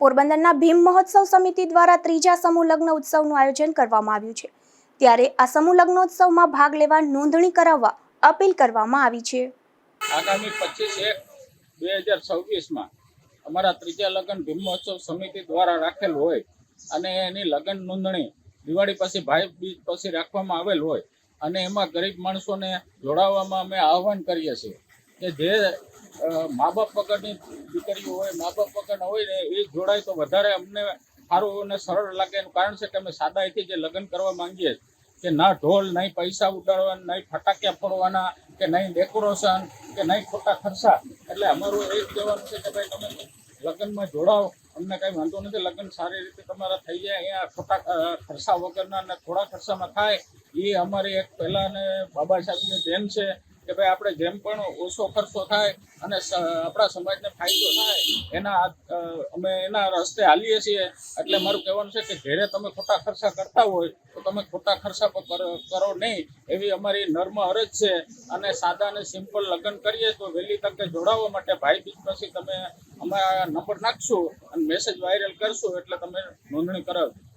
પોરબંદરના ભીમ મહોત્સવ સમિતિ દ્વારા ત્રીજા સમૂહ લગ્ન ઉત્સવનું આયોજન કરવામાં આવ્યું છે. ત્યારે આ સમૂહ લગ્નોત્સવમાં ભાગ લેવા નોંધણી કરાવવા અપીલ કરવામાં આવી છે. આગામી પચીસ એક બે હજાર છવ્વીસમાં અમારા ત્રીજા લગ્ન ભીમ મહોત્સવ સમિતિ દ્વારા રાખેલ હોય અને એની લગ્ન નોંધણી દિવાળી પછી ભાઈ બીજ પછી રાખવામાં આવેલ હોય અને એમાં ગરીબ માણસોને જોડાવવામાં અમે આહવાન કરીએ છીએ કે જે મા બાપ વગરની દીકરીઓ હોય મા બાપ વગર હોય ને એ જોડાય તો વધારે અમને સારું અને સરળ લાગે. એનું કારણ છે કે અમે સાદાઈથી જે લગ્ન કરવા માંગીએ કે ના ઢોલ, નહીં પૈસા ઉડાડવાના, નહીં ફટાક્યા ફોડવાના, કે નહીં ડેકોરેશન, કે નહીં ખોટા ખર્ચા. એટલે અમારું એ જ કહેવાનું છે કે ભાઈ તમે લગ્નમાં જોડાઓ. અમને કાંઈ વાંધો નથી, લગ્ન સારી રીતે તમારા થઈ જાય. અહીંયા ખોટા ખર્ચા વગરના અને થોડા ખર્ચામાં થાય. એ અમારી એક પહેલાં ને બાબા સાહેબની દેન છે. કે ભાઈ આપણે જેમ પણ ઓછો ખર્ચો થાય અને આપણા સમાજને ફાયદો થાય, એના અમે એના રસ્તે હાલીએ છીએ. એટલે મારું કહેવાનું છે કે ઘેરે તમે ખોટા ખર્ચા કરતા હોય, તો તમે ખોટા ખર્ચા પર કરો નહીં. એવી અમારી નર્મ અરજ છે. અને સાદા અને સિમ્પલ લગ્ન કરીએ તો વહેલી તકે જોડાવવા માટે ભાઈ બીજ પછી તમે અમારા નંબર નાખશું અને મેસેજ વાયરલ કરશું એટલે તમે નોંધણી કરાવજો